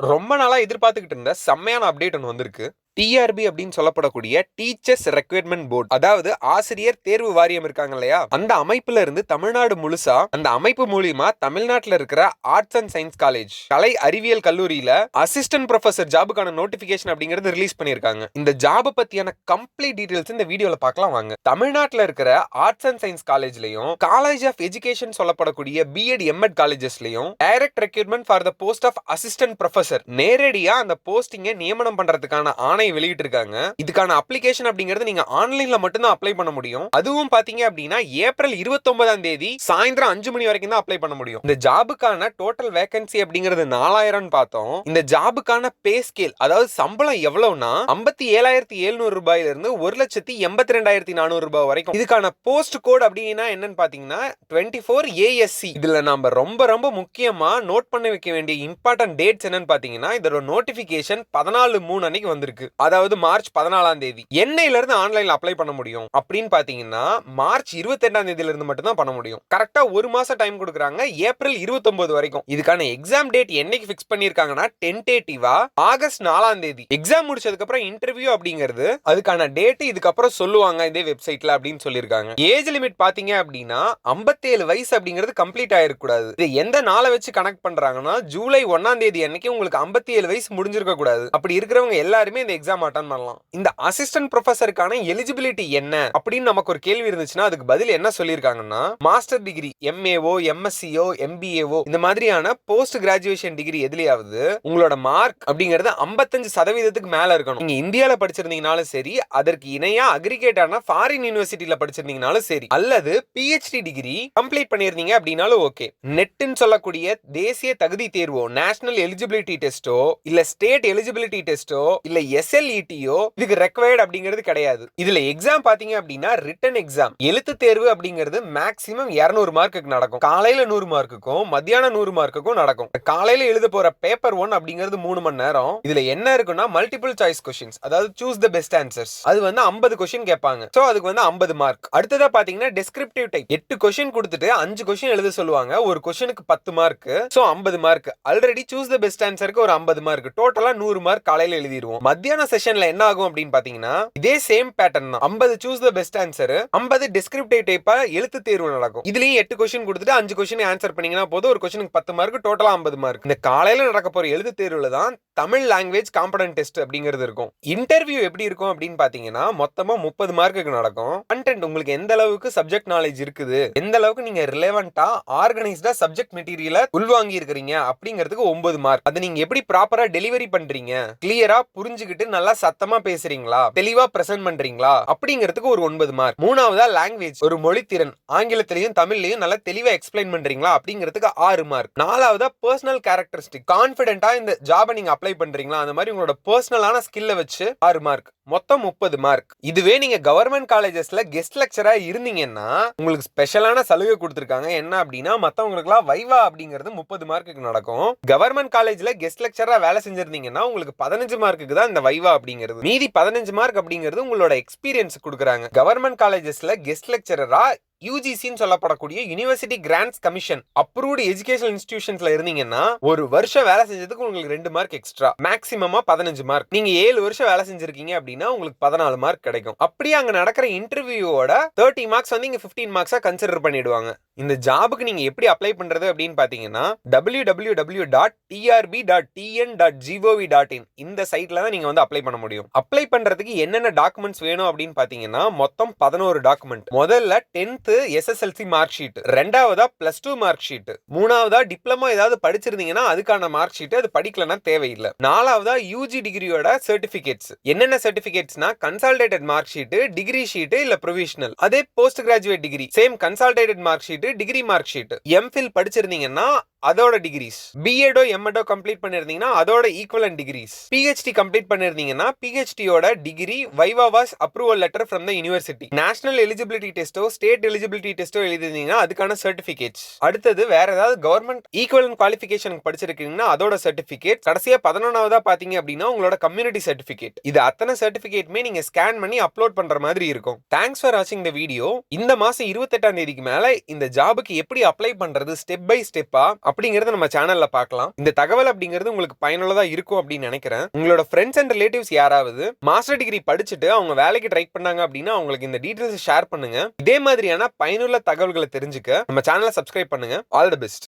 ரொம்ப நாளாக எதிர்பார்த்துக்கிட்டு இருந்த செம்மையான அப்டேட் ஒன்று வந்திருக்கு. டிஆர்பி அப்படின்னு சொல்லப்படக்கூடிய டீச்சர்ஸ் ரெக்யர்மெண்ட் போர்டு அதாவது ஆசிரியர் தேர்வு வாரியம் இருக்காங்க இல்லையா? அந்த அமைப்புல இருந்து தமிழ்நாடு முழுசா அந்த அமைப்பு மூலியமா தமிழ்நாட்டில் இருக்கிற ஆர்ட்ஸ் அண்ட் சயின்ஸ் காலேஜ் கலை அறிவியல் கல்லூரியில அசிஸ்டன்ட் ப்ரொஃபசர் ஜாபுக்கான நோட்டிபிகேஷன் அப்படிங்கறது ரிலீஸ் பண்ணியிருக்காங்க. இந்த ஜாப பத்தியான கம்ப்ளீட் டீடைல்ஸ் இந்த வீடியோல பார்க்கலாம் வாங்க. தமிழ்நாட்டில் இருக்கிற ஆர்ட்ஸ் அண்ட் சயின்ஸ் காலேஜ்லயும் காலேஜ் ஆஃப் எஜுகேஷன் சொல்லப்படக்கூடிய BEd MEd காலேஜஸ்லயும் direct recruitment for the post of assistant professor நேரடியா அந்த போஸ்டிங்கை நியமனம் பண்றதுக்கான ஆணை வெளியிட்டு இருக்காங்க இதுக்கான அப்ளிகேஷன் அப்படிங்கறது நீங்க ஆன்லைன்ல மட்டும்தான் அப்ளை பண்ண முடியும். அதுவும் பாத்தீங்க அப்படின்னா ஏப்ரல் 29 தேதி சாயந்தரம் அஞ்சு மணி வரைக்கும் தான் அப்ளை பண்ண முடியும். இந்த ஜாபுக்கான டோட்டல் வேகன்சி அப்படிங்கிறது நாலாயிரம் பார்த்தோம். இந்த ஜாபுக்கான பே ஸ்கேல் அதாவது சம்பளம் எவ்வளவுனா ஐம்பத்தி ஏழாயிரத்தி எழுநூறு ரூபாயில இருந்து ஒரு லட்சத்தி எண்பத்தி ரெண்டாயிரத்தி நானூறு ரூபாய் வரைக்கும். இதுக்கான போஸ்ட் கோட் அப்படின்னா என்னன்னு பாத்தீங்கன்னா டுவெண்ட்டி ஃபோர் ஏஎஸ்சி இதுல நம்ம ரொம்ப ரொம்ப முக்கியமா நோட் பண்ண வைக்க வேண்டிய இம்பார்ட்டன்ட் டேட்ஸ் என்னன்னு பாத்தீங்கன்னா இதோட நோட்டிபிகேஷன் பதினாலு மூணு அன்னைக்கு வந்திருக்கு. அதாவது மார்ச் பதினாலாம் தேதி. என்னையில இருந்து ஆன்லைன்ல அப்ளை பண்ண முடியும்? அப்படின்னு பாத்தீங்கன்னா மார்ச் இருபத்தி எட்டாம் தேதியில இருந்து மட்டும் தான் பண்ண முடியும். கரெக்டா ஒரு மாசம் டைம் கொடுக்குறாங்க. ஏப்ரல் 29 வரைக்கும். இதுக்கான எக்ஸாம் டேட் என்னைக்கு ஃபிக்ஸ் பண்ணிருக்காங்கன்னா டென்டேட்டிவா ஆகஸ்ட் நாலாம் தேதி. எக்ஸாம் முடிச்சதுக்கு அப்புறம் இன்டர்வியூ அப்படிங்கிறது அதுக்கான டேட் இதுக்கப்புறம் சொல்லுவாங்க இதே வெப்சைட்ல அப்படின்னு சொல்லியிருக்காங்க. ஏஜ் லிமிட் பாத்தீங்க அப்படின்னா 57 வயசு அப்படிங்கிறது கம்ப்ளீட் ஆயிருக்க கூடாது இது எந்த நாளை வச்சு கனெக்ட் பண்றாங்கன்னா ஜூலை ஒன்னாம் தேதி அன்னைக்கு உங்களுக்கு 57 வயசு முடிஞ்சிருக்க கூடாது அப்படி இருக்கிறவங்க எல்லாருமே இந்த எக்ஸாம் அட்டன் பண்ணலாம். இந்த அசிஸ்டன்ட் ப்ரொஃபஸருக்கான எலிஜிபிலிட்டி என்ன? அப்படின்னு நமக்கு ஒரு கேள்வி இருந்துச்சுன்னா அதுக்கு பதில் என்ன சொல்லியிருக்காங்கன்னா மாஸ்டர் டிகிரி எம்ஏஓ எம்எஸ்சிஓ எம்பிஏஓ இந்த மாதிரியான போஸ்ட் கிராஜுவேஷன் டிகிரி எதுலேயாவது உங்களோட மார்க் அப்படிங்கிறது 55% சதவீதத்துக்கு மேல இருக்கணும். நீங்க இந்தியாவில் படிச்சிருந்தீங்கனாலும் சரி அதற்கு இணையா அக்ரிகேட் ஆன ஃபாரின் யூனிவர்சிட்டியில படிச்சிருந்தீங்கனாலும் சரி அல்லது பிஹெச்டி டிகிரி கம்ப்ளீட் பண்ணியிருந்தீங்க அப்படின்னாலும் ஓகே நெட்னு சொல்லக்கூடிய தேசிய தகுதி தேர்வோ நேஷனல் எலிஜிபிலிட்டி டெஸ்டோ இல்ல ஸ்டேட் எலிஜிபிலிட்டி டெஸ்டோ இல்ல எஸ்எல்இடியோ இதுக்கு ரெக்வயர்ட் அப்படிங்கிறது கிடையாது. இதுல எக்ஸாம் பாத்தீங்க அப்படின்னா ரிட்டன் எக்ஸாம் எழுத்து தேர்வு அப்படிங்கிறது மேக்ஸிமம் 200 மார்க்குக்கு நடக்கும். காலையில நூறு மார்க்குக்கும் மத்தியானம் நூறு மார்க்குக்கும் நடக்கும். காலையில எழுத போற பேப்பர் ஒன் அப்படிங்கிறது மூணு மணி நேரம். இதுல என்ன இருக்குன்னா மல்டிபிள் சாய்ஸ் கொஸ்டின்ஸ் அதாவது சூஸ் த பெஸ்ட் ஆன்சர்ஸ் அது வந்து 50 கொஸ்டின் கேட்பாங்க. சோ அதுக்கு வந்து 50 மார்க் அடுத்ததா பாத்தீங்கன்னா டிஸ்கிரிப்டிவ் டைப் எட்டு கொஸ்டின் கொடுத்துட்டு அஞ்சு கொஸ்டின் எழுத சொல்லுவாங்க. ஒரு கொஸ்டினுக்கு பத்து mark so 50 mark already choose the best ஆன்சருக்கு ஒரு 50 மார்க் டோட்டலா நூறு மார்க் காலையில எழுதிடுவோம் மத்தியான செஷன்ல என்ன ஆகும் அப்படின்னு பாத்தீங்கன்னா இதே சேம் பேட்டர்ன் தான். 50 choose the best answer 50 descriptive டைப்பா எழுத்து தேர்வு நடக்கும். இதுலயும் எட்டு கொஸ்டின் கொடுத்துட்டு அஞ்சு கொஸ்டின் ஆன்சர் பண்ணீங்கன்னா போதும். ஒரு கொஸ்டினுக்கு பத்து மார்க் டோட்டலா 50 மார்க் இந்த காலையில நடக்க போற எழுத்து தேர்வுல தான் தமிழ் லாங்குவேஜ் காம்படன் டெஸ்ட் அப்படிங்கிறது இருக்கும். இன்டர்வியூ எப்படி இருக்கும் அப்படின்னு பாத்தீங்கன்னா மொத்தமா முப்பது மார்க்குக்கு நடக்கும். கண்டென்ட் உங்களுக்கு எந்த அளவுக்கு சப்ஜெக்ட் நாலேஜ் இருக்குது எந்த அளவுக்கு நீங்க ரிலவெண்டா ஆர்கனைஸ்டா சப்ஜெக்ட் மெட்டீரியல உள்வாங்கி இருக்கிறீங்க அப்படிங்கிறதுக்கு ஒன்பது மார்க் அதை நீங்க எப்படி ப்ராப்பரா டெலிவரி பண்றீங்க கிளியரா புரிஞ்சுக்கிட்டு நல்லா சத்தமா பேசுறீங்களா? தெளிவா பிரசன்ட் பண்றீங்களா? அப்படிங்கிறதுக்கு ஒரு ஒன்பது மார்க் மூணாவதா லாங்குவேஜ் ஒரு மொழி திறன். ஆங்கிலத்திலையும் தமிழ்லையும் நல்லா தெளிவா எக்ஸ்பிளைன் பண்றீங்களா? அப்படிங்கிறதுக்கு ஆறு மார்க் நாலாவதா பர்சனல் கேரக்டரிஸ்டிக் கான்பிடென்ட்டா இந்த ஜாபை நீங்க அப்ளை பண்றீங்களா? அந்த மாதிரி உங்களோட பர்சனலான ஸ்கில்ல வச்சு ஆறு மார்க் மொத்தம் முப்பது மார்க் இதுவே நீங்க கவர்மெண்ட் காலேஜஸ்ல கெஸ்ட் லெக்சரா இருந்தீங்கன்னா உங்களுக்கு ஸ்பெஷலான சலுகை கொடுத்துருக்காங்க. என்ன அப்படின்னா மத்தவங்களுக்குலாம் வைவா அப்படிங்கிறது முப்பது மார்க்குக்கு நடக்கும். கவர்மெண்ட் காலேஜ்ல கெஸ்ட் லெக்சரா வேலை செஞ்சிருந்தீங்கன்னா உங்களுக்கு பதினஞ்சு மார்க்குக்கு தான் இந்த வைவா அப்படிங்கிறது. மீதி பதினஞ்சு மார்க் அப்படிங்கிறது உங்களோட எக்ஸ்பீரியன்ஸ் கொடுக்குறாங்க. கவர்மெண்ட் காலேஜஸ்ல கெஸ்ட் லெக்சரரா யூஜிசின்னு சொல்லப்படக்கூடிய university grants commission approved education இன்ஸ்டிடியூஷன்ஸ்ல இருந்தீங்கன்னா ஒரு வருஷம் வேலை செஞ்சதுக்கு உங்களுக்கு ரெண்டு மார்க் எக்ஸ்ட்ரா மேக்ஸிமமா பதினஞ்சு மார்க் நீங்க ஏழு வருஷம் வேலை செஞ்சிருக்கீங்க அப்படின்னா உங்களுக்கு பதினாலு மார்க் கிடைக்கும். அப்படியே அங்க நடக்கிற இன்டர்வியூவோட தேர்ட்டி மார்க்ஸ் வந்து இங்க பிப்டீன் மார்க்ஸா கன்சிடர் பண்ணிடுவாங்க. இந்த ஜாபுக்கு நீங்க எப்படி அப்ளை பண்றது அப்படின்னு பாத்தீங்கன்னா W W W dot TRB dot TN dot GOV dot in இந்த சைட்ல தான் நீங்க வந்து அப்ளை பண்ண முடியும். அப்ளை பண்றதுக்கு என்னென்ன டாக்குமெண்ட்ஸ் வேணும் அப்படின்னு பாத்தீங்கன்னா மொத்தம் பதினோரு டாக்குமெண்ட் முதல்ல டென்த் எஸ்எஸ்எல்சி மார்க் ஷீட் ரெண்டாவதா பிளஸ் டூ மார்க் ஷீட் மூணாவதா டிப்ளமோ ஏதாவது படிச்சிருந்தீங்கன்னா அதுக்கான மார்க் ஷீட் அது படிக்கலன்னா தேவையில்லை. நாலாவதா யூஜி டிகிரியோட சர்டிபிகேட்ஸ் என்னென்ன சர்டிபிகேட்ஸ்னா consolidated mark sheet degree sheet இல்ல ப்ரொவிஷனல் அதே post graduate degree same consolidated mark sheet degree mark sheet MPhil படிச்சிருந்தீங்கன்னா அதோட டிகிரிஸ் பிஎடோ எம்எடோ கம்ப்ளீட் பண்ணிருந்தீங்கன்னா அதோட ஈக்குவலன் டிகிரிஸ் பிஹெச்டி கம்ப்ளீட் பண்ணிருந்தீங்கன்னா பிஹெச்டியோட degree viva voce approval letter from the university national eligibility டெஸ்டோ state eligibility டெஸ்டோ எழுதிருந்தீங்கன்னா அதுக்கான சர்டிபிகேட்ஸ் அடுத்தது வேற ஏதாவது கவர்மெண்ட் ஈக்குவலன் குவாலிஃபிகேஷனுக்கு படிச்சிருக்கீங்கன்னா அதோட சர்டிபிகேட் கடைசியா பதினொன்னாவதா பாத்தீங்க அப்படின்னா உங்களோட கம்யூனிட்டி சர்டிபிகேட் இது அத்தனை சர்டிபிகேட்டுமே நீங்க ஸ்கேன் பண்ணி அப்லோட் பண்ற மாதிரி இருக்கும். தேங்க்ஸ் ஃபார் வாட்சிங் த வீடியோ இந்த மாசம் இருபத்தெட்டாம் தேதிக்கு மேல இந்த ஜாபுக்கு எப்படி அப்ளை பண்றது ஸ்டெப் பை ஸ்டெப்பா அப்படிங்கறத நம்ம சேனல்ல பார்க்கலாம். இந்த தகவல் அப்படிங்கிறது உங்களுக்கு பயனுள்ளதா இருக்கும் அப்படின்னு நினைக்கிறேன். உங்களோட ஃப்ரெண்ட்ஸ் அண்ட் ரிலேட்டிவ்ஸ் யாராவது மாஸ்டர் டிகிரி படிச்சுட்டு அவங்க வேலைக்கு ட்ரை பண்ணாங்க அப்படின்னா அவங்களுக்கு இந்த டீடைல்ஸ் ஷேர் பண்ணுங்க. இதே மாதிரியான பயனுள்ள தகவல்களை தெரிஞ்சுக்க நம்ம சேனலை சப்ஸ்கிரைப் பண்ணுங்க. All the best